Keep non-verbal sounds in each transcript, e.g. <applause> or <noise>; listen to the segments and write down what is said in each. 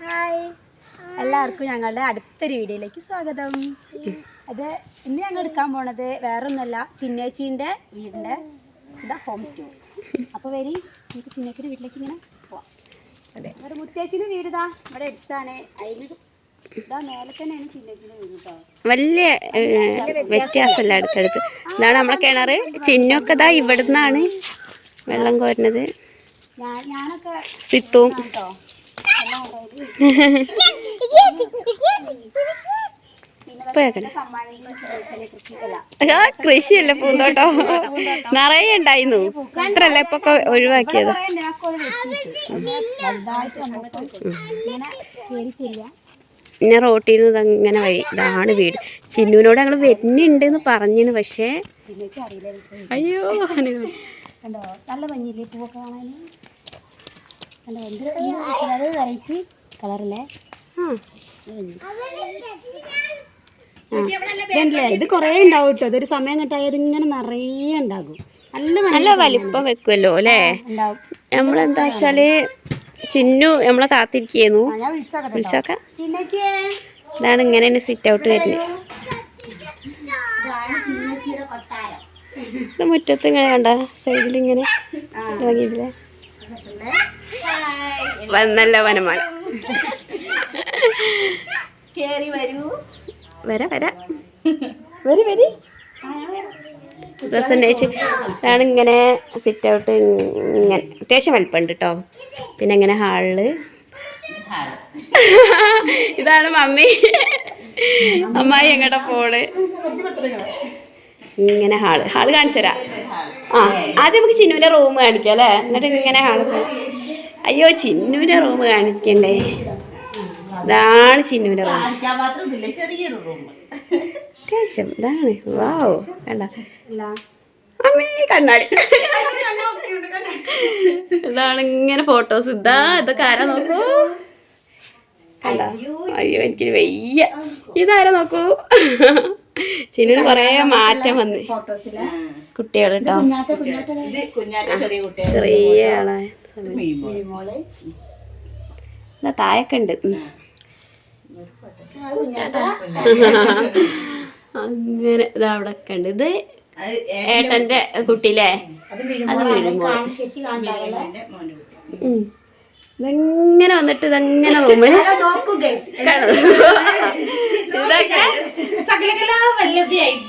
Hi എല്ലാവർക്കും ഞങ്ങളുടെ അടുത്തൊരു വീഡിയോയിലേക്ക് സ്വാഗതം. അത് ഇന്ന് ഞങ്ങൾ എടുക്കാൻ പോണത് വേറൊന്നുമല്ല ചിന്നേച്ചീന്റെ വീടിന്റെ ഇതാ ഹോം ടൂർ അപ്പോൾ വരി നമുക്ക് ചിന്നേച്ചിയുടെ വീട്ടിലേക്ക് ഇങ്ങനെ പോവാം. അതെ. ഒരു മുത്തേച്ചിന്റെ വീട് ഇവിടെ എടുത്താണ് അതിന് ഇതാ മേലെ തന്നെയാണ് ചിന്നേച്ചിന്റെ വീട് കേട്ടോ വലിയ വ്യത്യാസമല്ല അടുത്തടുത്ത്. ഇതാണ് നമ്മളെ കിണറ്. ചിന്നൊക്കെ ഇതാ ഇവിടുന്നാണ് വെള്ളം കോരുന്നത്. സിത്തും. കേട്ടോ കൃഷിയല്ല പൂന്തോട്ടോ. നിറയെ ഉണ്ടായിരുന്നു. ഇത്രല്ല ഇപ്പൊ ഒഴിവാക്കിയത്. പിന്നെ റോട്ടിൽ നിന്ന് ഇങ്ങനെ വഴി ഇതാണ് വീട്. ചിന്നുവിനോട് ഞങ്ങൾ വരുന്നുണ്ട് എന്ന് പറഞ്ഞിന് പക്ഷേ. അയ്യോ നല്ല ഭംഗിയില്ലേ പൂവൊക്കെ കാണാൻ? വെറൈറ്റി കളറല്ലേ ഇതല്ലേ? ഇത് കുറേ ഉണ്ടാവും കേട്ടോ ഇതൊരു സമയം കിട്ടായത് ഇങ്ങനെ നിറയെ ഉണ്ടാകും. നല്ല വലിപ്പം വെക്കുമല്ലോ അല്ലേ? നമ്മളെന്താ വെച്ചാൽ ചിന്നു നമ്മളെ കാത്തിരിക്കുന്നു. വിളിച്ചോക്ക. ഇതാണ് ഇങ്ങനെ സിറ്റ് ഔട്ട് വരുന്നത്. ഇതാണ് ചിന്നച്ചിയുടെ കൊട്ടാരം. ഇത് മുറ്റത്ത് ഇങ്ങനെ കണ്ട? സൈഡിൽ ഇങ്ങനെ ഭംഗിയില്ലേ വന്നല്ല വനമാല കേറി വരൂ. വര വര. വരി വരി. ഡ്രസ്സും ഇതാണ് ഇങ്ങനെ സിറ്റ് ഔട്ട് ഇങ്ങനെ അത്യാവശ്യം വലിപ്പമുണ്ട് കേട്ടോ പിന്നെ ഇങ്ങനെ ഹാളിൽ ഇതാണ് മമ്മി. അമ്മായി എങ്ങോട്ടാ പോണ്? ഇങ്ങനെ ഹാൾ. ഹാൾ കാണിച്ചു തരാം ആ ആദ്യം നമുക്ക് ചിന്നുവിന്റെ റൂം കാണിക്കാം അല്ലേ? എന്നിട്ട് ഇങ്ങനെ ഹാൾ അയ്യോ ചിന്നുവിന്റെ റൂം കാണിക്കണ്ടേ? ഇതാണ് ചിന്നുവിന്റെ റൂം. അത്യാവശ്യം. ഇതാണ്. വാവ്. വേണ്ട അമ്മേ കണ്ണാടി. ഇതാണ് ഇങ്ങനെ ഫോട്ടോസ് ഇതാ ഇതൊക്കെ ആരാ നോക്കൂ? കണ്ട? അയ്യോ. എനിക്ക് വയ്യ. ഇതാരാ നോക്കൂ? ചിന്നിന് കൊറേ മാറ്റം വന്ന്. കുട്ടികളുണ്ടോ കുട്ടികൾ കേട്ടോ ചെറിയ ആളായ സമയം. താഴൊക്കെ ഉണ്ട് അങ്ങനെ ഇതാ അവിടെ ഒക്കെ ഉണ്ട് ഇത് ഏട്ടന്റെ കുട്ടിയില്ലേ അത് വീഴുമ്പോൾ ഉം. ഇതെങ്ങനെ വന്നിട്ട് ഇതെങ്ങനെ റൂമ്?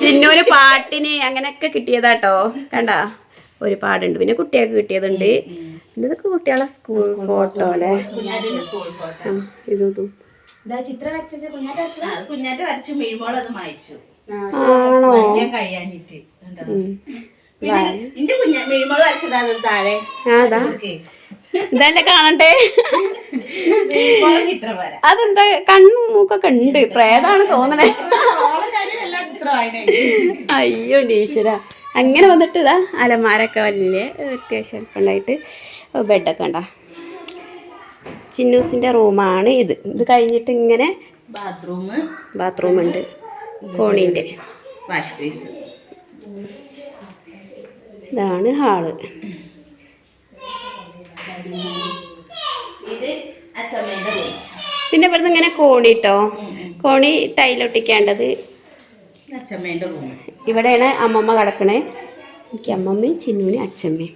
ചിന്നൂര് പാട്ടിന് അങ്ങനെയൊക്കെ കിട്ടിയതാട്ടോ. കണ്ട? ഒരു പാടുണ്ട് പിന്നെ കുട്ടികൾക്ക് കിട്ടിയതുണ്ട്. പിന്നെ ഇതൊക്കെ കുട്ടികളെ സ്കൂൾ ഫോട്ടോ അല്ലേ? ഇതും കുഞ്ഞാറ്റ വരച്ചു. മിഴിമോൾ അത് മായച്ചു. കണ്ടോ? പിന്നെ നിന്റെ കുഞ്ഞ മിഴിമോൾ വരച്ചതാ അത് താഴെ. ഇതല്ലേ കാണട്ടെ അതെന്താ? കണ്ണും മൂക്കൊക്കെ ഉണ്ട്. പ്രേതാണ് തോന്നണേ. അയ്യോ ഈശ്വര. അങ്ങനെ വന്നിട്ട് ഇതാ അലമാരൊക്കെ വലിയ അത്യാവശ്യം ഉണ്ടായിട്ട് ബെഡൊക്കെ ഉണ്ടാ ചിന്നൂസിന്റെ റൂമാണ് ഇത്. ഇത് കഴിഞ്ഞിട്ട് ഇങ്ങനെ ബാത്റൂം. ബാത്റൂം ഉണ്ട്. കോണിന്റെ. വാഷ് ബേസ് ഇതാണ് ഹാൾ. പിന്നെ ഇവിടുന്ന് ഇങ്ങനെ കോണി കേട്ടോ കോണി ടൈലൊട്ടിക്കേണ്ടത്? ഇവിടെയാണ് അമ്മമ്മ കിടക്കണേ. എനിക്ക് അമ്മമ്മയും ചിന്നൂനും അച്ഛമ്മയും.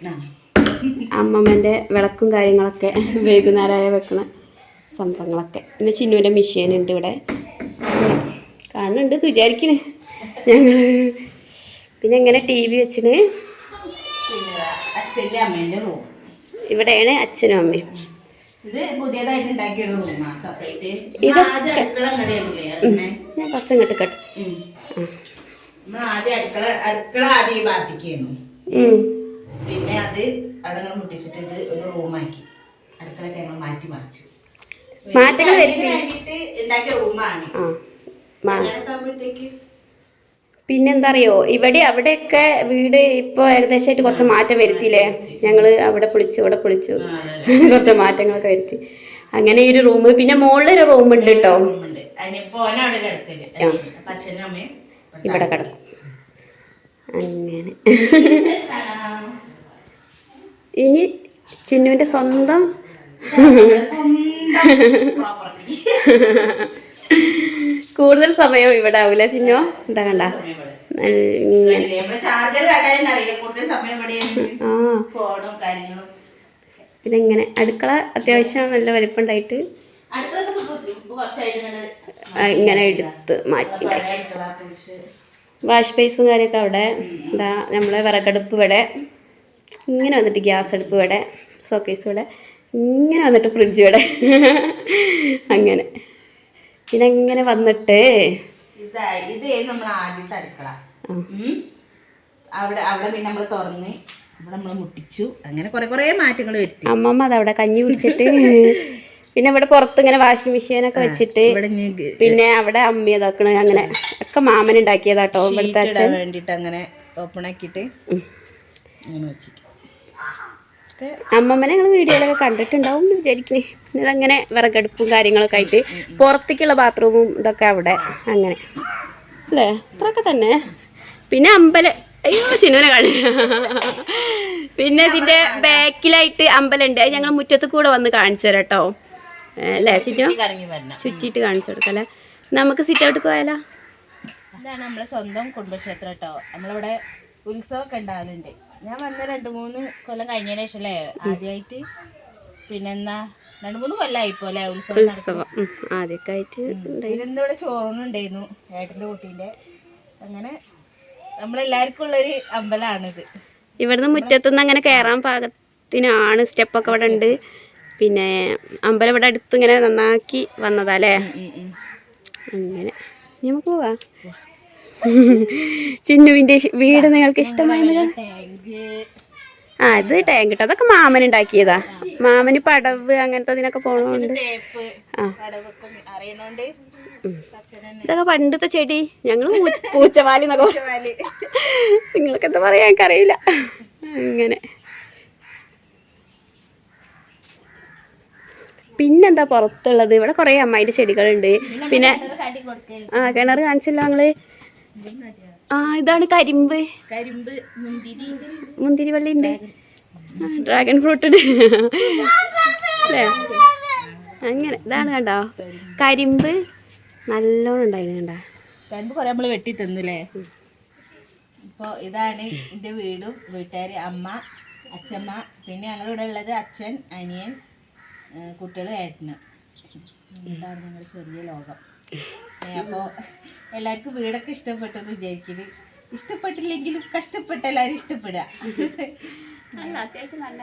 അമ്മമ്മന്റെ വിളക്കും കാര്യങ്ങളൊക്കെ വൈകുന്നേരമായ വെക്കണ സംഭവങ്ങളൊക്കെ. പിന്നെ ചിന്നുവിന്റെ മെഷീൻ ഉണ്ട് ഇവിടെ. കാണുന്നുണ്ട് വിചാരിക്കണേ. ഞങ്ങൾ പിന്നെ എങ്ങനെ ടി വി വെച്ചിന് അച്ഛന്റെ അമ്മേന്റെ റൂം ഇവിടെയാണ് അച്ഛനും അമ്മയും. ഇതൊക്കെ- ഞാൻ കുറച്ചങ്ങോട്ട് കട്ട്. പിന്നെ അത് മുട്ടിച്ചിട്ട് ഒരു റൂമാക്കി അടുക്കളയൊക്കെ ഞങ്ങൾ മാറ്റി മറിച്ചു. മാറ്റങ്ങൾ വരുത്തി. ഉണ്ടാക്കിയ റൂമാണ് പിന്നെന്താ അറിയോ ഇവിടെ അവിടെയൊക്കെ വീട് ഇപ്പോൾ ഏകദേശമായിട്ട് കുറച്ച് മാറ്റം വരുത്തിയില്ലേ? ഞങ്ങൾ അവിടെ പൊളിച്ചു ഇവിടെ പൊളിച്ചു. <laughs> കുറച്ച് മാറ്റങ്ങളൊക്കെ വരുത്തി. അങ്ങനെ ഈ ഒരു റൂം പിന്നെ മുകളിലൊരു റൂം ഉണ്ട് കേട്ടോ. ഇവിടെ കിടക്കും. അങ്ങനെ. ഇനി ചിന്നുവിന്റെ സ്വന്തം <laughs> കൂടുതൽ സമയം ഇവിടെ ആവില്ല ചിഞ്ഞോ എന്താ കണ്ട? പിന്നെ ഇങ്ങനെ അടുക്കള അത്യാവശ്യം നല്ല വലിപ്പം ഉണ്ടായിട്ട് ഇങ്ങനെ എടുത്ത് മാറ്റി വാഷ് ബേസും കാര്യമൊക്കെ അവിടെ. എന്താ നമ്മളെ വിറകടുപ്പ് ഇവിടെ. ഇങ്ങനെ വന്നിട്ട് ഗ്യാസ് അടുപ്പ് ഇവിടെ സോക്കേസ് ഇവിടെ. ഇങ്ങനെ വന്നിട്ട് ഫ്രിഡ്ജ് ഇവിടെ. <laughs> അങ്ങനെ. പിന്നെ ഇങ്ങനെ വന്നിട്ട്? ഇതാ നമ്മൾ ആദ്യത്തെ അടുക്കള. അവിടെ അവിടെ പിന്നെ നമ്മൾ തുറന്ന് അവിടെ നമ്മൾ മുട്ടിച്ചു. അങ്ങനെ കുറെ കുറെ മാറ്റങ്ങൾ വരുത്തി. അമ്മമ്മ അതവിടെ കഞ്ഞി കുടിച്ചിട്ട് <laughs> പിന്നെ ഇവിടെ പുറത്ത് ഇങ്ങനെ വാഷിംഗ് മെഷീനൊക്കെ വെച്ചിട്ട് പിന്നെ അവിടെ അമ്മ ഇതാക്കണ അങ്ങനെ ഒക്കെ മാമൻ ഉണ്ടാക്കിയതാട്ടോ ഇവിടുത്തെ വേണ്ടിട്ട് അങ്ങനെ ഓപ്പൺ ആക്കിയിട്ട് അങ്ങനെ വെച്ചിട്ട് അമ്മമ്മനെ ഞങ്ങൾ വീഡിയോയിലൊക്കെ കണ്ടിട്ടുണ്ടാവും എന്ന് വിചാരിക്കണേ. പിന്നെ ഇതങ്ങനെ വിറകടുപ്പും കാര്യങ്ങളൊക്കെ ആയിട്ട് പുറത്തേക്കുള്ള ബാത്റൂമും ഇതൊക്കെ അവിടെ അങ്ങനെ. അല്ലേ? അത്രയൊക്കെ തന്നെ. പിന്നെ അമ്പല അയ്യോ ചിന്നുവിനെ കാണി പിന്നെ ഇതിന്റെ ബാക്കിലായിട്ട് അമ്പലമുണ്ട് അത് ഞങ്ങൾ മുറ്റത്ത് കൂടെ വന്ന് കാണിച്ചു തരാം കേട്ടോ. അല്ലേ വരണം. ചുറ്റിയിട്ട് കാണിച്ചു കൊടുക്കാം അല്ലേ? നമുക്ക് സിറ്റ് ഔട്ട് പോയാലോ? ഇതാണ് നമ്മളെ സ്വന്തം കുടുംബക്ഷേത്രം കേട്ടോ. നമ്മളിവിടെ ഉത്സവമൊക്കെ ഉണ്ടാവലുണ്ട്. ഞാൻ വന്ന രണ്ട് മൂന്ന് കൊല്ലം കഴിഞ്ഞതിന് ശേഷം അല്ലേ? ആദ്യമായിട്ട് പിന്നെന്നാ രണ്ട് മൂന്ന് കൊല്ലായിപ്പോ അല്ലേ ഉത്സവം ആദ്യമൊക്കെ ആയിട്ട് ഇവിടെ ചോറൂണുണ്ടായിരുന്നു ഏട്ടന്റെ കുട്ടീന്റെ അങ്ങനെ നമ്മളെല്ലാവർക്കും ഉള്ളൊരു അമ്പലമാണിത് ഇവിടുന്ന് മുറ്റത്തുനിന്ന് അങ്ങനെ കയറാൻ പാകത്തിനാണ്. സ്റ്റെപ്പൊക്കെ ഇവിടെ ഉണ്ട്. പിന്നെ അമ്പലം ഇവിടെ അടുത്ത് ഇങ്ങനെ നന്നാക്കി വന്നതാ അല്ലേ അങ്ങനെ. നമുക്ക് പോവാ. ചിന്നുവിന്റെ വീട് നിങ്ങൾക്ക് ഇഷ്ടമായെന്ന് ടാങ്ക് ആ ഇത് ടാങ്ക് കേട്ടോ അതൊക്കെ മാമൻ ഉണ്ടാക്കിയതാ. മാമന് പടവ് അങ്ങനത്തെ അതിനൊക്കെ പോണോണ്ട്. ഇതൊക്കെ പണ്ടത്തെ ചെടി. ഞങ്ങൾ പൂച്ചവാലി എന്നൊക്കെ. നിങ്ങൾക്ക് എന്താ പറയാ? എനിക്കറിയില്ല. അങ്ങനെ. പിന്നെന്താ പുറത്തുള്ളത്? ഇവിടെ കുറേ അമ്മായിന്റെ ചെടികളുണ്ട്. പിന്നെ ആ കിണർ കാണിച്ചില്ല ഞങ്ങൾ. ആ ഇതാണ് കരിമ്പ്. കരിമ്പ് മുന്തിരി. മുന്തിരി വള്ളി ഉണ്ട് ഡ്രാഗൺ ഫ്രൂട്ട് ഉണ്ട്. അല്ലേ? അങ്ങനെ ഇതാണ് കണ്ടോ? കരിമ്പ്. നല്ലോണം ഉണ്ടായിരുന്നു കണ്ടോ? കരിമ്പ് കുറെ നമ്മൾ വെട്ടി തിന്നില്ലേ ഇപ്പൊ ഇതാണ് എന്റെ വീടും വീട്ടുകാര് അമ്മ അച്ഛമ്മ. പിന്നെ ഞങ്ങളിവിടെ ഉള്ളത് അച്ഛൻ അനിയൻ കുട്ടികൾ ഏട്ടന്. ഇതാണ് ഞങ്ങളുടെ ചെറിയ ലോകം. ഏ, അപ്പൊ എല്ലാവർക്കും വീടൊക്കെ ഇഷ്ടപ്പെട്ടെന്ന് വിചാരിക്കുന്നത് ഇഷ്ടപ്പെട്ടില്ലെങ്കിലും കഷ്ടപ്പെട്ട് എല്ലാവരും ഇഷ്ടപ്പെടുക. അല്ല അത്യാവശ്യം നല്ല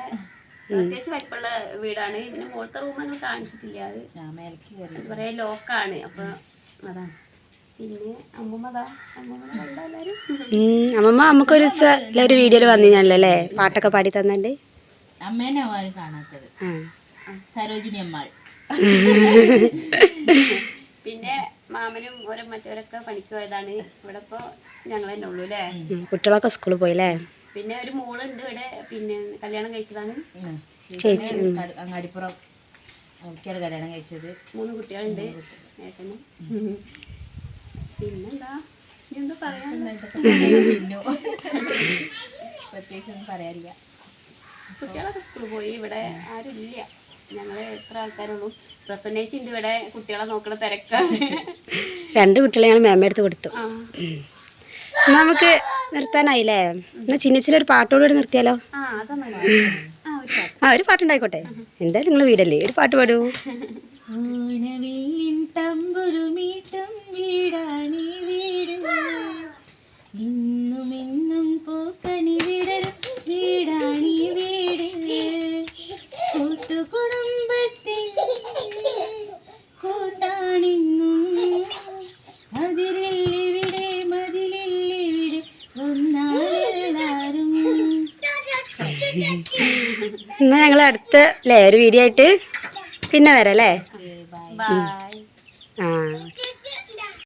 അത്യാവശ്യം വലിപ്പമുള്ള വീടാണ്. പിന്നെ മുകളത്തെ റൂമൊന്നും കാണിച്ചിട്ടില്ല അത്. പറയാ ലോക്കാണ് അപ്പൊ അതാണ് അമ്മമ്മ നമുക്കൊരു ഒരു വീഡിയോയിൽ വന്നിരുന്നല്ലോ അല്ലേ? പാട്ടൊക്കെ പാടി തന്നല്ലേ? അമ്മേനെ കാണാത്തത്. സരോജിനി അമ്മാൾ. പിന്നെ മാമനും ഓരോ മറ്റവരൊക്കെ പണിക്ക് പോയതാണ്. ഇവിടെ ഇപ്പൊ ഞങ്ങൾ തന്നെ ഉള്ളൂ അല്ലേ കുട്ടികളൊക്കെ സ്കൂളിൽ പോയില്ലേ? പിന്നെ ഒരു മോളുണ്ട് ഇവിടെ പിന്നെ കല്യാണം കഴിച്ചതാണ്. ചേച്ചി, അങ്ങാടിപ്പുറം കല്യാണം കഴിച്ചത്. മൂന്ന് കുട്ടികളുണ്ട് ഏട്ടന്. പിന്നെന്താ? എന്താ പറയാ ചിന്നു. പ്രത്യേകിച്ച് ഒന്നും പറയാനില്ല. കുട്ടികളൊക്കെ സ്കൂളിൽ പോയി ഇവിടെ ആരും ഇല്ല. ഞങ്ങൾ എത്ര ആൾക്കാരുള്ളൂ. പ്രസന്നേച്ചി ഉണ്ട് ഇവിടെ കുട്ടികളെ നോക്കണ തിരക്കാണ്. രണ്ട് കുട്ടികളെ ഞങ്ങൾ മേമെടുത്ത് കൊടുത്തു. നമുക്ക് നിർത്താനായില്ലേ? എന്നാ ചിന്ന ചിന്ന ഒരു പാട്ടോട് കൂടി നിർത്തിയാലോ? ആ ഒരു പാട്ട്. ആ ഒരു പാട്ടുണ്ടായിക്കോട്ടെ. എന്തായാലും നിങ്ങൾ വീടല്ലേ? ഒരു പാട്ട് പാടൂ. ഓണവില്ലിൻ തമ്പുരുമീട്ടും വീടാണീ വീട്. ഇന്നും ഇന്നും പൂക്കണി വിടരും വീടാണീ വീട്. കൂട്ടാണിന്നും. ഒന്നാണെല്ലാരും എന്നാ ഞങ്ങൾ അടുത്ത അല്ലേ ഒരു വീഡിയോ ആയിട്ട് പിന്നെ വരാം അല്ലേ